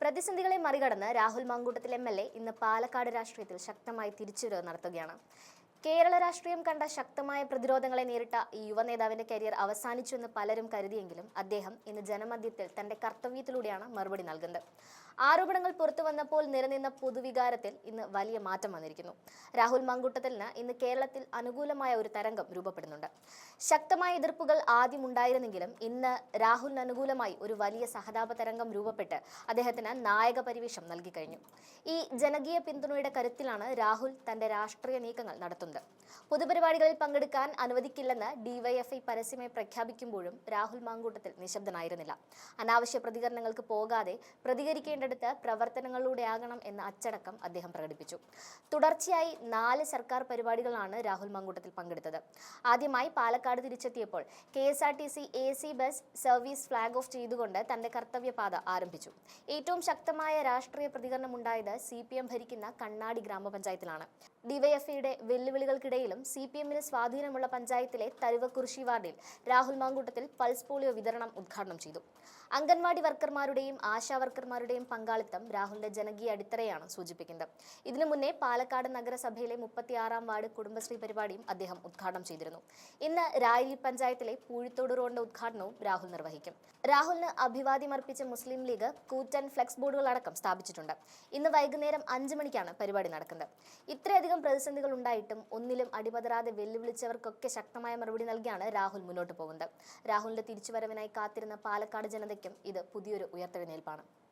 പ്രതിസന്ധികളെ മറികടന്ന് Rahul Mankoottathil M L A ഇന്ന് പാലക്കാട് രാഷ്ട്രീയത്തിൽ ശക്തമായി തിരിച്ചുവരവ് നടത്തുകയാണ്. കേരള രാഷ്ട്രീയം കണ്ട ശക്തമായ പ്രതിരോധങ്ങളെ നേരിട്ട ഈ യുവ നേതാവിന്റെ കരിയർ അവസാനിച്ചുവെന്ന് പലരും കരുതിയെങ്കിലും അദ്ദേഹം ഇന്ന് ജനമധ്യത്തിൽ തന്റെ കർത്തവ്യത്തിലൂടെയാണ് മറുപടി നൽകുന്നത്. ആരോപണങ്ങൾ പുറത്തു വന്നപ്പോൾ നിലനിന്ന പൊതുവികാരത്തിൽ ഇന്ന് വലിയ മാറ്റം വന്നിരിക്കുന്നു. രാഹുൽ മങ്കുട്ടത്തിന് ഇന്ന് കേരളത്തിൽ അനുകൂലമായ ഒരു തരംഗം രൂപപ്പെടുന്നുണ്ട്. ശക്തമായ എതിർപ്പുകൾ ആദ്യം ഉണ്ടായിരുന്നെങ്കിലും ഇന്ന് രാഹുലിന് അനുകൂലമായി ഒരു വലിയ സഹതാപ തരംഗം രൂപപ്പെട്ട് അദ്ദേഹത്തിന് നായക പരിവേഷം നൽകി കഴിഞ്ഞു. ഈ ജനകീയ പിന്തുണയുടെ കരുത്തിലാണ് രാഹുൽ തന്റെ രാഷ്ട്രീയ നീക്കങ്ങൾ നടത്തുന്നത്. പൊതുപരിപാടികളിൽ പങ്കെടുക്കാൻ അനുവദിക്കില്ലെന്ന് ഡിവൈഎഫ്ഐ പരസ്യമായി പ്രഖ്യാപിക്കുമ്പോഴും രാഹുൽ മാങ്കൂട്ടത്തിൽ നിശബ്ദനായിരുന്നില്ല. അനാവശ്യ പ്രതികരണങ്ങൾക്ക് പോകാതെ പ്രതികരിക്കേണ്ടടുത്ത് പ്രവർത്തനങ്ങളിലൂടെയാകണം എന്ന അച്ചടക്കം അദ്ദേഹം പ്രകടിപ്പിച്ചു. തുടർച്ചയായി നാല് സർക്കാർ പരിപാടികളാണ് രാഹുൽ മാങ്കൂട്ടത്തിൽ പങ്കെടുത്തത്. ആദ്യമായി Palakkad തിരിച്ചെത്തിയപ്പോൾ K S R T C A C bus service flag off ചെയ്തുകൊണ്ട് തന്റെ കർത്തവ്യപാത ആരംഭിച്ചു. ഏറ്റവും ശക്തമായ രാഷ്ട്രീയ പ്രതികരണമുണ്ടായത് സി പി എം ഭരിക്കുന്ന കണ്ണാടി ഗ്രാമപഞ്ചായത്തിലാണ്. ഡിവൈഎഫ്ഐയുടെ വെല്ലുവിളികൾക്കിടയിലും സി പി എമ്മിന് സ്വാധീനമുള്ള പഞ്ചായത്തിലെ തരുവക്കുറിശി വാർഡിൽ രാഹുൽ മാങ്കൂട്ടത്തിൽ പൾസ് പോളിയോ വിതരണം ഉദ്ഘാടനം ചെയ്തു. അംഗൻവാടി വർക്കർമാരുടെയും ആശാ വർക്കർമാരുടെയും പങ്കാളിത്തം രാഹുലിന്റെ ജനകീയ അടിത്തറയാണ് സൂചിപ്പിക്കുന്നത്. ഇതിനു മുന്നേ പാലക്കാട് നഗരസഭയിലെ മുപ്പത്തിയാറാം വാർഡ് കുടുംബശ്രീ പരിപാടിയും അദ്ദേഹം ഉദ്ഘാടനം ചെയ്തിരുന്നു. ഇന്ന് രായരി പഞ്ചായത്തിലെ പൂഴിത്തോട് റോഡിന്റെ ഉദ്ഘാടനവും രാഹുൽ നിർവഹിക്കും. രാഹുലിന് അഭിവാദ്യം അർപ്പിച്ച മുസ്ലിം ലീഗ് കൂറ്റൻ ഫ്ലെക്സ് ബോർഡുകൾ അടക്കം സ്ഥാപിച്ചിട്ടുണ്ട്. ഇന്ന് വൈകുന്നേരം അഞ്ച് മണിക്കാണ് പരിപാടി നടക്കുന്നത്. ഇത്രയധികം പ്രതിസന്ധികൾ ഉണ്ടായിട്ടും ഒന്നിലും അടിപതരാതെ വെല്ലുവിളിച്ചവർക്കൊക്കെ ശക്തമായ മറുപടി നൽകിയാണ് രാഹുൽ മുന്നോട്ട് പോകുന്നത്. രാഹുലിന്റെ തിരിച്ചുവരവിനായി കാത്തിരുന്ന പാലക്കാട് ജനതയ്ക്കും ഇത് പുതിയൊരു ഉയർത്തെഴുന്നേൽപ്പാണ്.